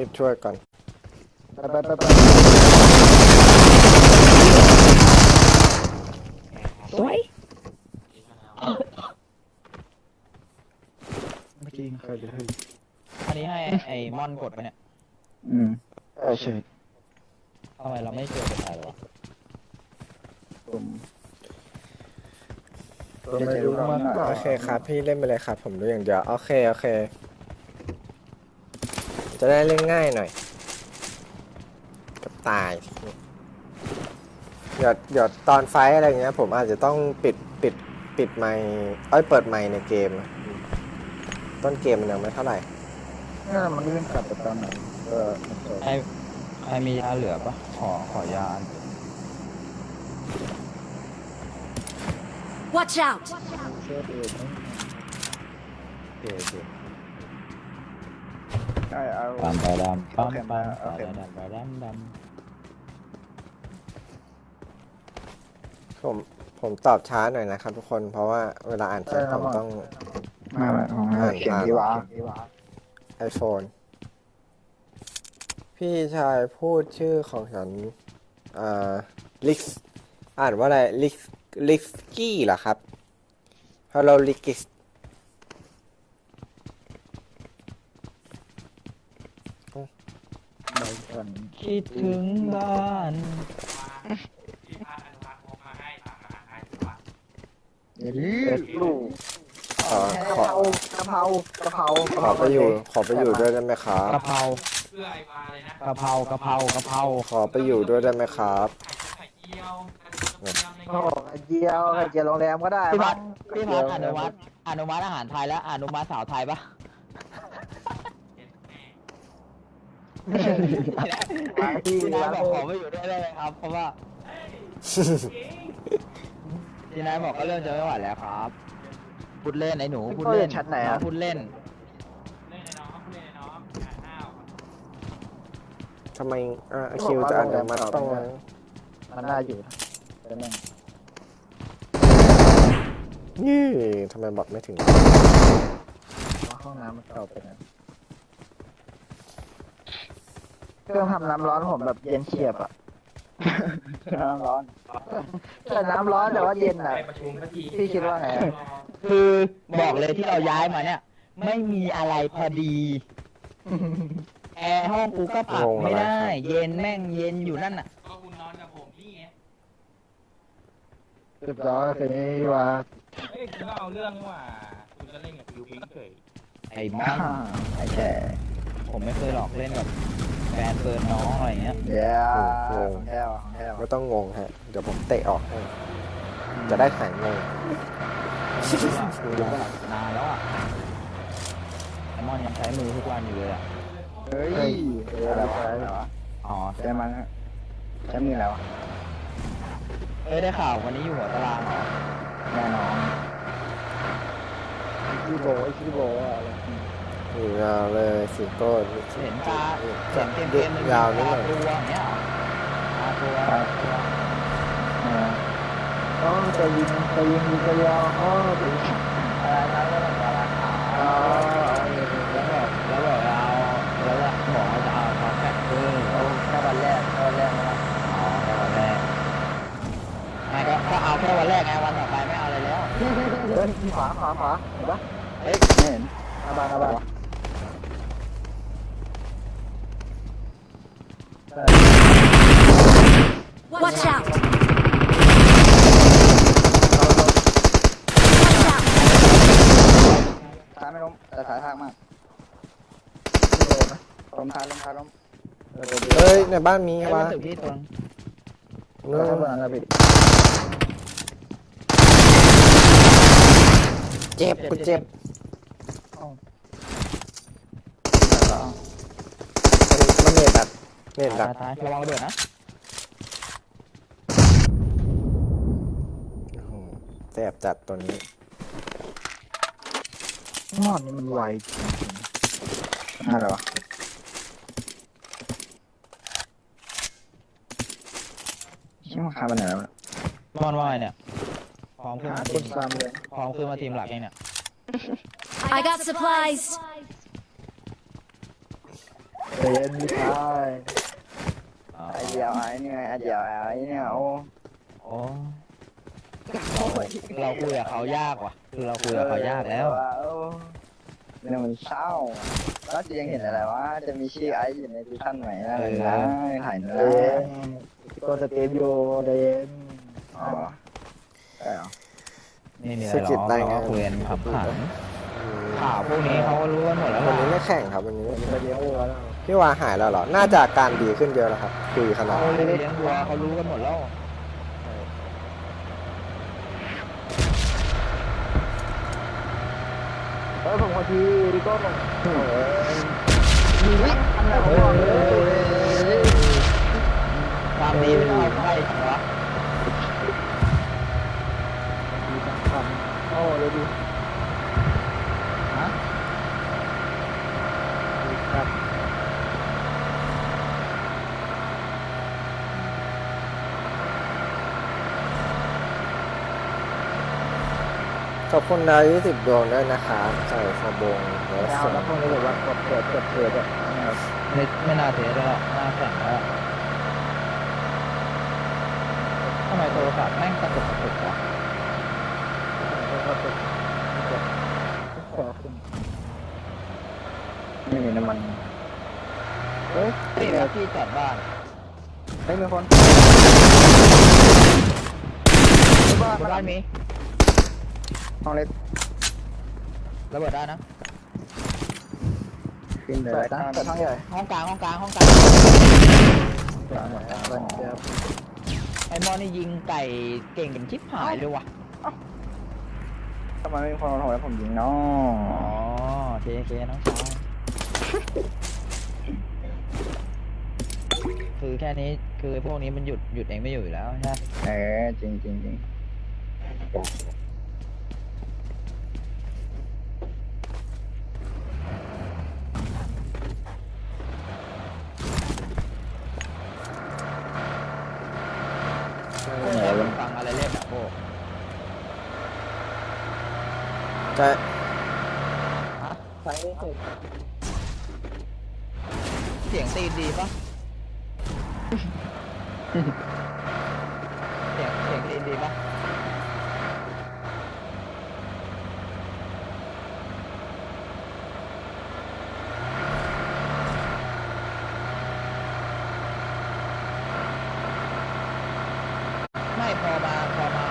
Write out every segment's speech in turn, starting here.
รีบช่วยก่อนไปไปไปไปสวยเมื่อกี้ใครจะให้อันนี้ให้ไอ้มอนกดไปเนี่ยอืมเออใช่ทำไมเราไม่เจอกดถ่ายวะผมก็ไม่รู้มันโอเคครับพี่เล่นไปเลยครับผมรู้อย่างเดียว โอเค โอเค จะได้เล่นง่ายหน่อย กับตายเดี๋ยวเดี๋ยวตอนไฟท์อะไรเงี้ย ผมอาจจะต้องปิดปิดปิดไมค์เอ้ยเปิดไมค์ในเกมอะต้นเกมมันยังไม่เท่าไหร่นี่มันเรื่องขัดไปตามไหนก็มันจะใครใครมียาเหลือปะขอขอยาอัน Watch out! เชื่อเองนะโอเคโอเค ใช่เอาปั๊มไปดำปั๊มโอเคปั๊มามโอปั๊มเคดำไปดำดผมผมตอบช้าหน่อยนะครับทุกคนเพราะว่าเวลาอ่านแชทผมต้องมามาของเราเขียนที่วะ iPhone พี่ชายพูดชื่อของฉันอ่าลิกอ่านว่าอะไรลิกลิกกี้เหรอครับ Hello ลิก s ใบกัน คิดถึงบ้านเดี๋ยวนี้ลูกขอ ขอกะเพรากะเพรากะเพราขอไปอยู่ ขอไปอยู่ด้วยได้ไหมครับ กะเพรากะเพรากะเพรากะเพราขอไปอยู่ด้วยได้ไหมครับ โอ้ไข่เจียวไข่เจียวโรงแรมก็ได้พี่พัมั้ดงพี่พัดอนุมัติอนุมัติอาหารไทยแล้วอนุมัติสาวไทยปะ พี่นายบอกขอไปอยู่ได้ไหมครับ เพราะว่าพี่นายบอกก็เริ่มจะไม่ไหวแล้วครับพูดเล่นไอ้หนูพูดเล่นชั้นไหนอะพูดเล่นทำไมอ่าคิวจะอ่านุมัติต้องมันน่าอยู่นี่ทำไมบอกไม่ถึงห้องน้ำมันเก่าไปนะ เครื่องทำน้ำร้อนผมแบบเย็นเฉียบอะ น้ำร้อนแต่น้ำร้อนแต่ว่าเย็นอะพี่คิดว่าไงอะ คือบอกเลยที่เราย้ายมาเนี่ย ไม่มีอะไรพอดี แอร์ห้องกูก็ปรับไม่ได้ เย็นแม่งเย็นอยู่นั่นน่ะ ก็คุณนอนกับผมนี่ไงเรียบร้อยคืนนี้ว่าเอ้ยคุณก็เอาเรื่องนี่หว่าคุณก็เล่นกับฟิวพิงค์เฉยไอ้มอนไอ้แก่ผมไม่เคยหลอกเล่นกับแฟนเฟิร์นน้องอะไรเงี้ยเดี๋ยวของแท้วของแท้วไม่ต้องงงฮะ เดี๋ยวผมเตะออกให้จะได้หายงงนานแล้วอะไอ้มอนยังใช้มือทุกวันอยู่เลยอะเฮ้ยอะไรวะอะไรวะอ๋อใช้มันใช้มือแล้วเอ้ยได้ข่าววันนี้อยู่หัวตารางเหรอแน่นอนคีโบไอ้คีโบอะไร อยู่ยาวเลยสิโก้เห็นตาเห็จะนเกมเกดึมหนึงยาวนิดหน่อยตาตัวอย่างเงี้ยตัวตาตัวอ๋อจะยิงจะยิงจะยาวอ๋อดูอะไรนะแล้วแบบอะไรอ๋อแล้วแบบแล้วแบบเอาแล้วแบบบอกว่าจะเอาท็อปแพ็คเกอแค่วันแรกแค่วันแรกนะอ๋อแค่วันแรกไงก็ก็เอาแค่วันแรกไงวันต่อไปไม่เอาอะไรแล้วเฮ้ยขวาขวาขวาเห็นปะเฮ้ยไม่เห็นอาบานอาบาน Watch out! Watch out! ซ้ายไม่ล้มแต่สายทางมากล้มท้ายล้มท้ายล้ม เฮ้ย ในบ้านมีไอ้วะวัตถุที่ตัวนู่ข้างบนนนั้นนะพี่เจ็บกูเจ็บมันมันเน็ตแบบเน็ตแบบตายระวังระเบิดนะโอ้โหแสบจัดตัวนี้นอนนี่มันไวจริงๆอะไรวะ ชื่อมันคาบันไหนแล้วมอนว่าไงเนี่ยพร้อมขึ้นหามาคทีนมซ้ำเลยพร้อมขึ้นมาทีมหลักยังเนี่ย I got supplies! เอเย็นพี่ชายอ๋อไอเดียวไอ้นี่ไงไอเดียวไอ้เนี่ยโอ้โอ้เราคุยกับเขายากว่ะ คือเราคุยกับเขายากแล้ว เออ เนี่ยมันเศร้า แล้วจะยังเห็นอะไรวะ จะมีชื่อไออยู่ในดิชั่นไหนอะไรนะถ่ายนะตัวสเตปโยเดนอ๋อใช่เหรอนี่มีอะไรหรอเราก็คุยกันผับผันอืมข่าวพวกนี้เขาก็รู้กันหมดแล้ววันนี้ล่ะไม่แข่งครับวันนี้ไปเลี้ยงวัวแล้วพี่วาหายแล้วเหรอ น่าจะอาการดีขึ้นเยอะแล้วครับคุยขนาดเขานี้เลี้ยงวัวเขารู้กันหมดแล้ว ออผมขอทีดิโก้ผมมีวิทำอะไรผมบอกเลยความดีไม่เอาใครเหรอโอ้เลยดิ ฮะ ครับ ขอบคุณดาวยี่สิบดวงด้วยนะครับใส่ฟบงแล้วไม่เอาส่งแล้วพวกนี้แบบว่ากดเกิดกดเกิดแบบไม่ไม่น่าเทแล้วหน้าแข็งแล้วทำไมโทรศัพท์แม่งกระตุกกระตุกวะกดกดกดขอขึ้นไม่มีน้ำมันเฮ้ยนี่แล้วที่จอดบ้านไม่มีคนบ้านบนบ้านมี ห้องเล็กระเบิดได้นะขึ้นเลยเปิดแล้วนะกันเปิดห้องใหญ่ห้องกลางห้องกลางห้องกลางเปิดหมดแล้วเปิดเดี๋ยวไอ้มอนี่ยิงไก่เก่งเป็นชิบหายเลยว่ะทำไมไม่มีคนมาโทรให้ผมยิงเนาะอ๋อเคเคน้องชายคือแค่นี้คือพวกนี้มันหยุดหยุดเองไม่อยู่อยู่แล้วใช่ไหมเออจริงจริงจริง จะใส่ไม่เสร็จเสียงตีนดีปะ เสียงเสียงตีนดีปะ ไม่พอมาพอมา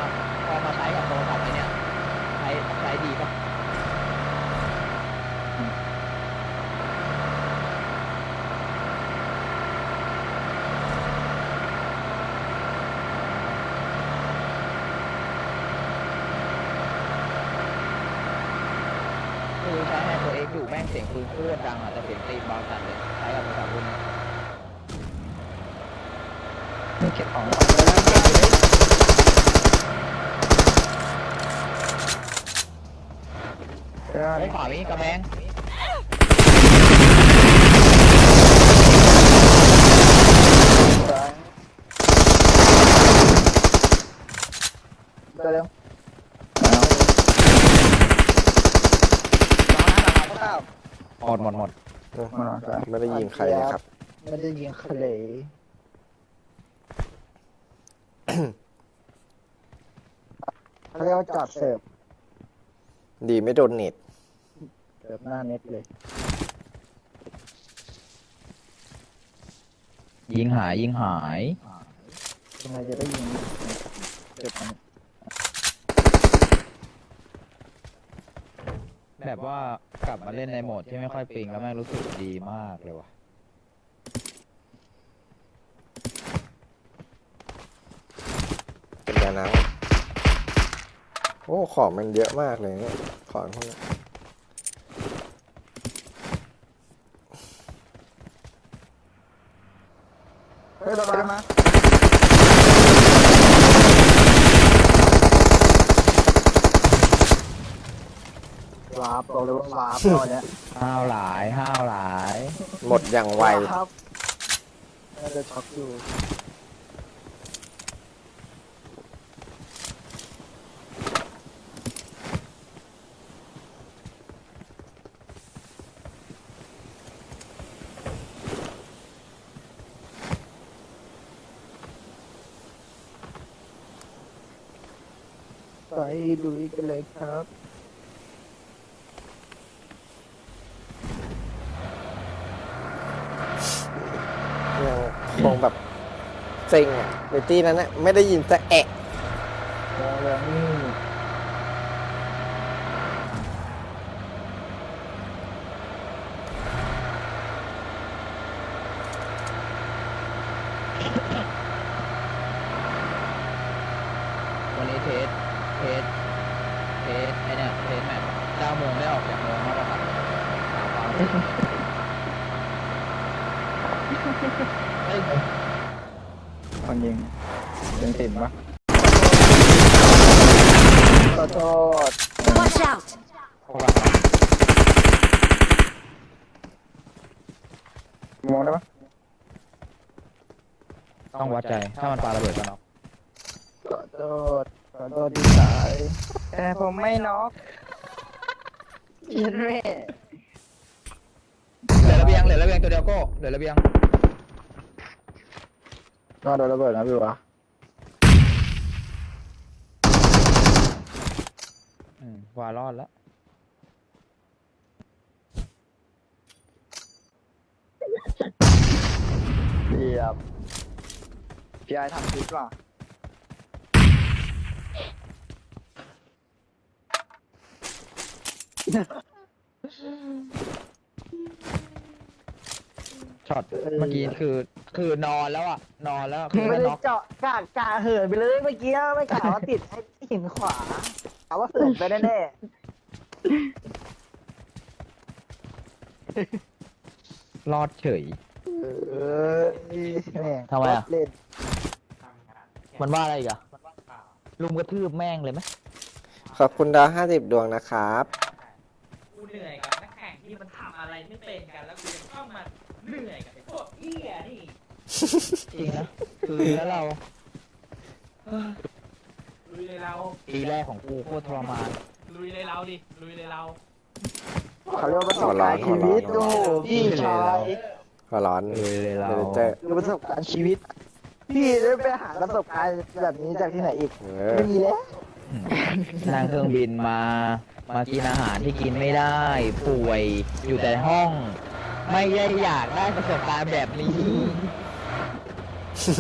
พอมาใช้กับโทรศัพท์ไอ้เนี่ยใช้ใช้ดีปะ คือใช้ให้ตัวเองอยู่แม่งเสียงปืนโคตรดังอะแต่เสียงตีนเบาจัดเลยใช้กับโทรศัพท์รุ่นนี้ไม่เก็บของไอ้ขวามีกระแพงเร็ว หมดหมดหมดไม่ได้ยิงใครเลยครับไม่ได้ยิงทะเลเขาเรียกว่าจอดเสิร์ฟดีไม่โดนเน็ตเสิร์ฟหน้าเน็ตเลย ยิงหายยิงหายทำไมจะได้ยิงเสิร์ฟมันแบบว่า กลับมาเล่นในโหมดที่ไม่ค่อยปิงแล้วแม่งรู้สึกดีมากเลยว่ะ เป็นยาน้ำโอ้ ของมันเยอะมากเลยเนี่ย ของพวกนี้ บบอกเลยว่าวาบตอนเนี้ยห้าวหลายห้าวหลายหมดอย่างไว วาบน่าจะช็อกอยู่ไปลุยกเลยครับ เซ็งอะเบตตี้นั้นนะไม่ได้ยินแต่แอะ แล้วนี่ วันนี้เทส เทส เทสไอเนี่ยเทสแมปเก้าโมงได้ออกจากโรงแล้วครับหาความเฮ้ย คนยิงเป็นติ่มปะขอโทษ Watch out! พวกเรา มองได้ปะ ต้องวัดใจ ถ้ามันปาระเบิดก็น็อกขอโทษขอโทษที่สายแต่ผมไม่น็อกยินเร่เหลือระเบียงเหลือระเบียงตัวเดียวโก้เหลือระเบียงนอนโดนระเบิดนะพี่วะอืมวารอดแล้วเรียบ พี่ไอทำคลิปป่ะช็อตเมื่อกี้คือ คือนอนแล้วอะ นอนแล้วคือไม่ไม่ได้น็อกเจาะกากกาเหินไปเลยเมื่อกี้ไม่กล่าวว่าติดไอ้หินขวาเอาว่าเหินไปแน่รอดเฉยๆเออนี่แม่งทำไมอะ เล่น มันว่าอะไรอีกอะลุมกระทืบแม่งเลยไหมขอบคุณดาวห้าสิบดวงนะครับ กูเหนื่อยกับนักแข่งที่มันทำอะไรไม่เป็นกันแล้วกูจะต้องมาเหนื่อยกับไอ้พวกเอี้ยนี่จริงนะคือแล้วเราลุยเลยเราปีแรกของกูโคตรทรมานลุยเลยเราดิลุยเลยเราเขาเรียกว่าประสบการณ์ชีวิตหัวโอ้ร้อนโหพี่ชายหัวร้อนเลยเลยเราเดี๋ยวเจอคือประสบการณ์ชีวิต พี่ได้ไปหาประสบการณ์แบบนี้จากที่ไหนอีกเออไม่มีแล้วนั่งเครื่องบินมา มากินอาหารที่กินไม่ได้ ป่วยอยู่แต่ห้อง ไม่ได้อยากได้ประสบการณ์แบบนี้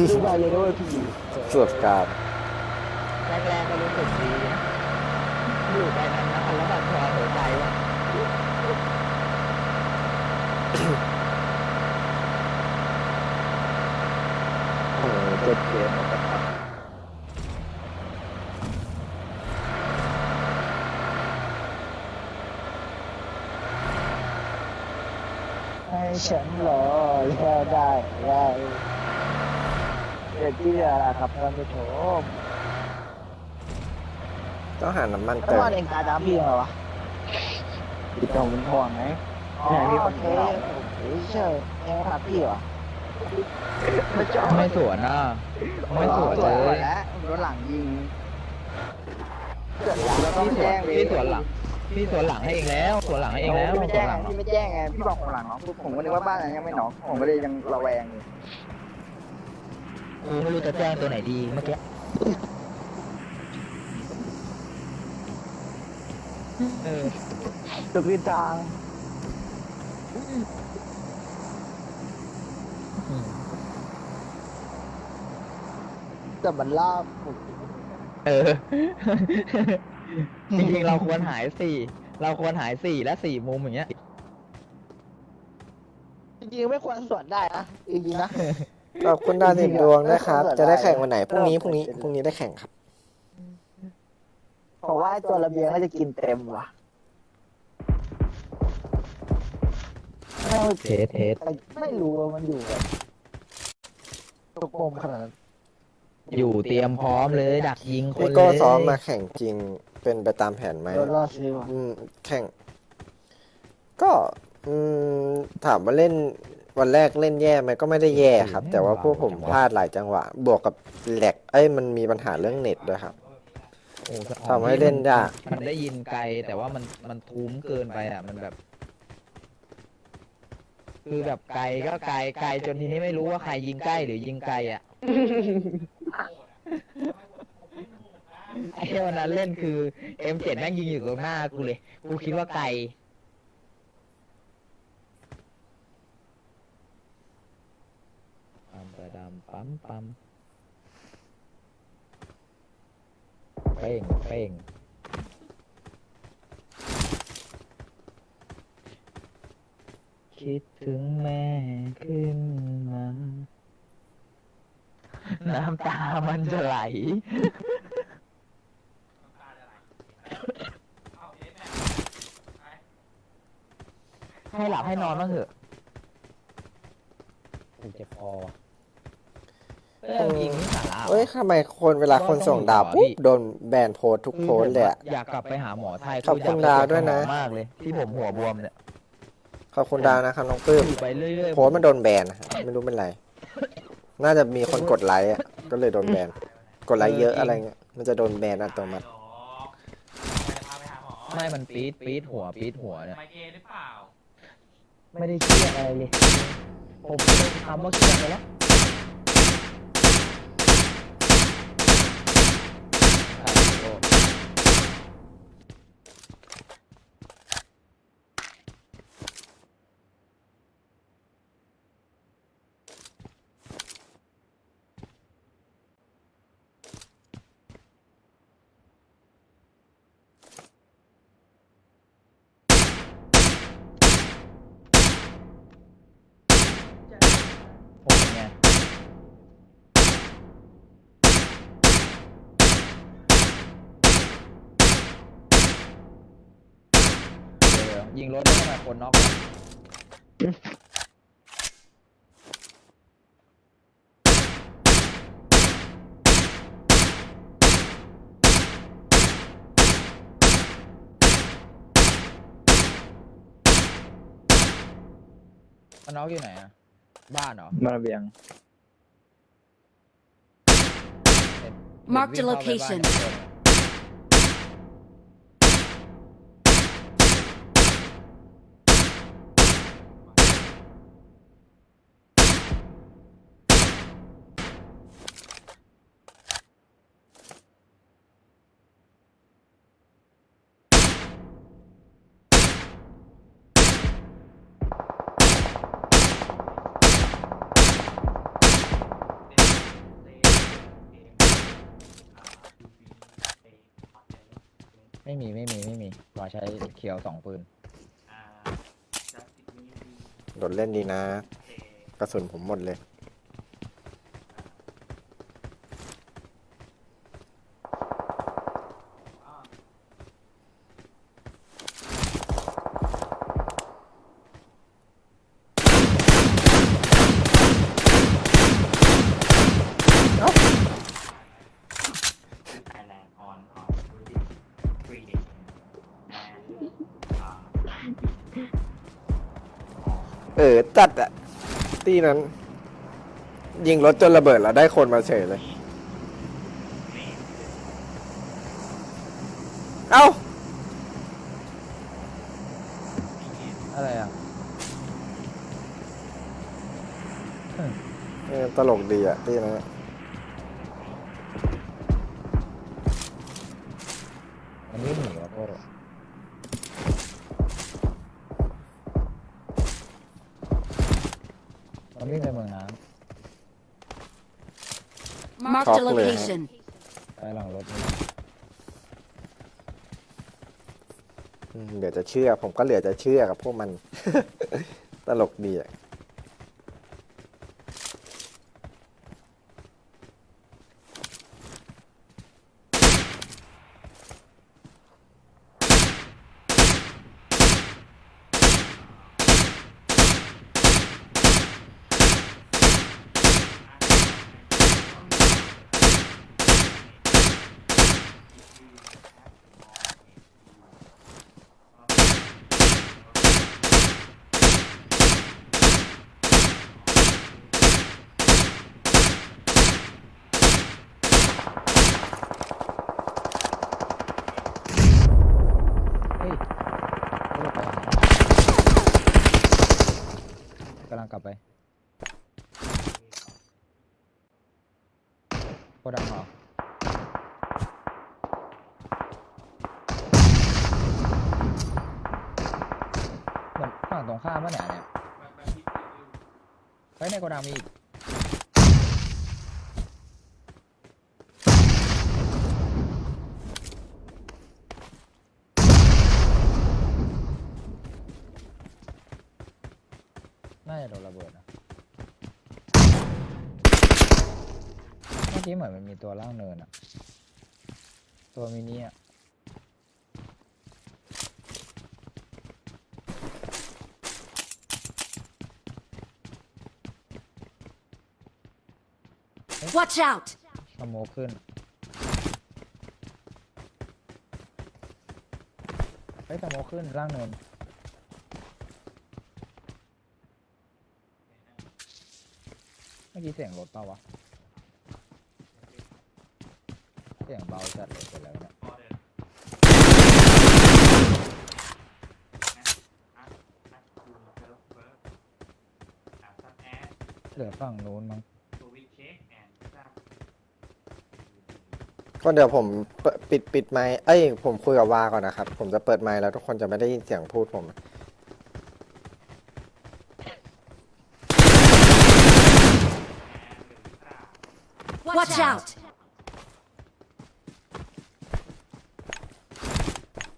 ดูไปเลยด้วยพี่สวดการแรกๆก็รู้สึกดีนะอยู่ไปนานๆแล้วแบบทรหัวใจว่ะ โอ้โหเจ็ดเกมให้ฉันรอแค่ได้ได้เด็ดที่อะไรครับท่านผู้ชมต้องหาน้ำมันแล้วเติมว่าเองตาดำพี่เหรอวะพี่จงเป็นห่วงไหมไหนพี่คนนี้เฮ้ยเชื่อเองครับพี่เหรอ ไม่จอดไม่สวนอะ ไม่สวนเลยแล้วรถหลังยิงเราต้องพี่สวแจ้นงเลยพี่สวนหลัง พี่สวนหลังให้เองแล้วสวนหลังให้เองแล้วพี่ไม่สวแจ้นงหลังพี่ไม่แจ้งไงพี่บอกผมหลังน้องปุ๊บผมก็นึกว่าบ้านนั้นยังไม่หนองผมก็เลยยังระแวงอยู่กูไม่รู้จะแจ้งตัวไหนดีเมื่อกี้เออตัวคือทาง แต่มันล่าผมเออ จริงๆเราควรหายสี่ เราควรหายสี่และสี่มุมอย่างเงี้ย จริงๆไม่ควรสวนได้นะจริงๆนะ ขอบคุณดาวสิบดวงนะครับ จะได้แข่งวันไหนพรุ่งนี้พรุ่งนี้พรุ่งนี้ได้แข่งครับผมว่าไอ้ตัวระเบียงน่าจะกินเต็มว่ะเทสเทสแต่ไม่รู้ว่ามันอยู่แบบตกมขนาดนั้น อยู่เตรียมพร้อมเลย ดักยิงคนพี่เลยโก้ซ้อมมาแข่งจริงเป็นไปตามแผนไหมโดนล่อซื้อว่ะอืมแข่ง ก็อืมถามว่าเล่นวันแรกเล่นแย่ไหมก็ไม่ได้แย่ครับ แต่ว่าพวกผมพลาดหลายจังหวะ บวกกับแหลกเอ้ยมันมีปัญหาเรื่องเน็ตด้วยครับ โอ้ทำให้เล่นยาก มันได้ยินไกลแต่ว่ามันมันทุ้มเกินไปอะ มันแบบ คือแบบไกลก็ไกลไกลจนทีนี้ไม่รู้ว่าใครยิงใกล้หรือยิงไกลอะ ไอ้วันนั้นเล่นคือ M7 แม่งยิงอยู่ตรงหน้ากูเลย กูคิดว่าไกล ปั๊มประดำปั๊มปั๊มเป้งเป้งคิดถึงแม่ขึ้นมา น้ำตามันจะไหลเอาเอฟแม่ไปให้หลับให้นอนบ้างเถอะกูเจ็บคอว่ะเออยิงนี่สาระเอ้ยทำไมคนเวลาคนส่งดาวปุ๊บโดนแบนโพสต์ทุกโพสต์เลยอะ อยากกลับไปหาหมอไทยขอบคุณดาวด้วยนะ มากเลย ที่ผมหัวบวมเนี่ยขอบคุณดาวนะครับน้องปื้มอยู่ไปเรื่อยๆ โพสต์มันโดนแบนนะครับไม่รู้เป็นไร น่าจะมีคนกดไลค์อะก็เลยโดนแบน กดไลค์เยอะอะไรเงี้ย มันจะโดนแบนอัตโนมัติหรอกไปพาไปหาหมอไม่มันปี๊ดปี๊ดหัวปี๊ดหัวเนี่ยไมเกรนหรือเปล่า ไม่ได้เครียดอะไรเลย ผมไม่ได้คำว่าเครียดไปแล้ว ยวยิงรถได้ขนาดคนน็อกนะมันน็อกอยู่ไหนอะบ้านเหรอมาระเบียง Marked a เดี๋ยววิ่งเข้าไปบ้าน location เดี๋ย ไม่มีไม่มีไม่มีรอใช้เขียวสองปืนโดนเล่นดีนะ กระสุนผมหมดเลย จัดอะตีนั้น ยิงรถจนระเบิดแล้วได้คนมาเฉยเลย เอ้า อะไรอะเออตลกดีอะตีนั้นอะ มันวิ่งหนีวะโคตรมันวิ่งไปเมืองน้ Marked a location. ำไปหลังรถนี่ อืม เชื่อ ผมก็เหลือจะเชื่อกับพวกมัน ตลกดีอะ กำลังกลับไปโคดังหรอเมืนฝั่งตรงข้ามปะเนี่ยเนี่ยไปในโกดังมีอีก โดนระเบิดนะเมื่อกี้เหมือนมันมีตัวล่างเนินอะตัวมินิอะ Watch out! สโมกขึ้นเฮ้ยสโมกขึ้นล่างเนิน เมื่อกี้เสียงรถเปล่าวะ เสียงเบาจัดเลยเป็นแล้วเนี่ยเดินนะอะนะดูเจอเฟิร์สอะซับแอดเหลือฝั่งนู้นมั้งก็เดี๋ยวผมเปิดปิดปิดไมค์เอ้ย ผมคุยกับวาก่อนนะครับ ผมจะเปิดไมค์แล้วทุกคนจะไม่ได้ยินเสียงพูดผม Watch out!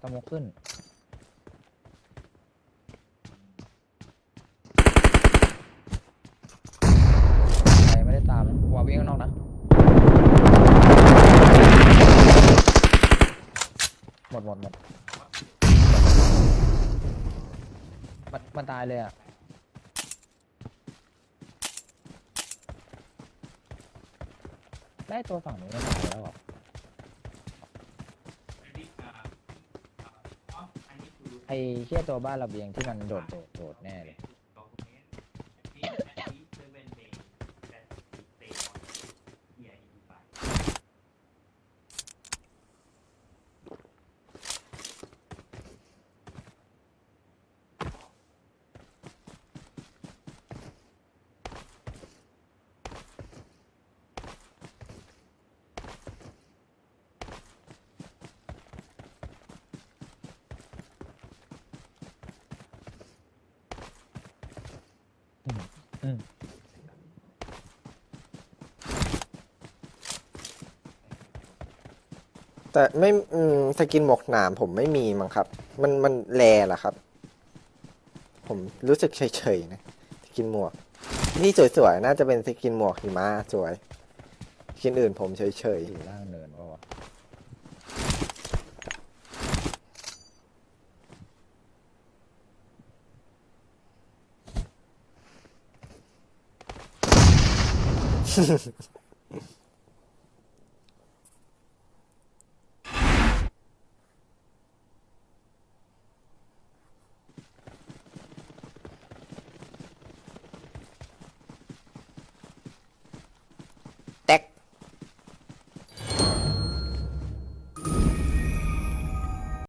สโมกขึ้น ใครไม่ได้ตามนะวาวิ่งข้างนอกนะ หมดหมดหมดมันมันตายเลยอะ ได้ตัวฝั่งนู้นมันตายแล้วเหรออันนี้อ่าอ่าอ๋ออันนี้คือไอ้เชี่ยตัวบ้านระเบียงที่มันโดดโดดโดดแน่เลย แต่ไม่อืมสกินหมวกหนามผมไม่มีมั้งครับ มันมันแลเหรอครับ ผมรู้สึกเฉยๆนะสกินหมวกนี่สวยๆน่าจะเป็นสกินหมวกหิมะสวยสกินอื่นผมเฉยอยู่ล่างเนินวะวะ